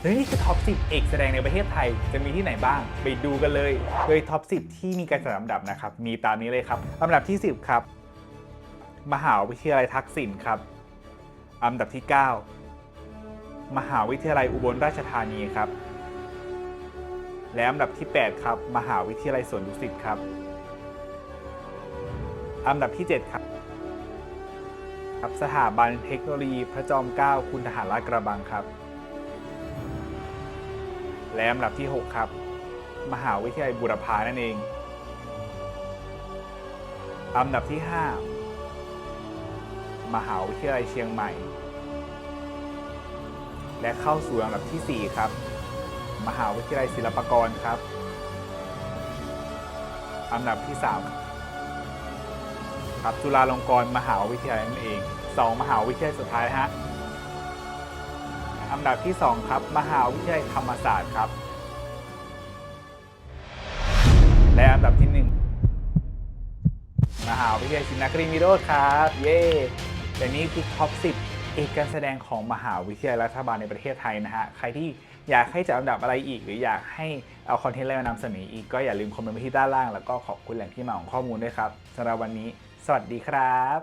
และนี่คือท็อป 10 เอกแสดงในประเทศไทย จะมีที่ไหนบ้าง ไปดูกันเลย โดยท็อป 10 ที่มีการจัดลำดับนะครับ มีตามนี้เลยครับลำดับที่ 10 ครับ มหาวิทยาลัยทักษิณครับอันดับที่ 9 มหาวิทยาลัยอุบลราชธานีครับ และอันดับที่ 8 ครับ มหาวิทยาลัยสวนดุสิตครับอันดับที่ 7 ครับครับสถาบันเทคโนโลยีพระจอมเกล้าคุณทหารราชกระบังครับ และอันดับที่ 6 ครับ มหาวิทยาลัยบุรพานั่นเองอันดับที่ 5 มหาวิทยาลัยเชียงใหม่ และเข้าสู่อันดับทีสี่ 4 ครับ มหาวิทยาลัยศิลปากรครับอันดับที่ 3 ครับจุฬาลงกรณ์มหาวิทยาลัยนั่นเอง 2 มหาวิทยาลัยสุดท้ายฮะ อันดับที่ 2 ครับ มหาวิทยาลัยธรรมศาสตร์ครับ และอันดับที่ 1 มหาวิทยาลัยชินนครินทร์วิโรธครับ เย้แต่นี้คือท็อป 10 เอกการแสดงของมหาวิทยาลัยรัฐบาลในประเทศไทยนะฮะ ใครที่อยากให้จัดอันดับอะไรอีก หรืออยากให้เอาคอนเทนต์อะไรมานำเสนออีก ก็อย่าลืมคอมเมนต์ไว้ที่ด้านล่าง แล้วก็ขอบคุณแหล่งที่มาของข้อมูลด้วยครับสำหรับวันนี้ สวัสดีครับ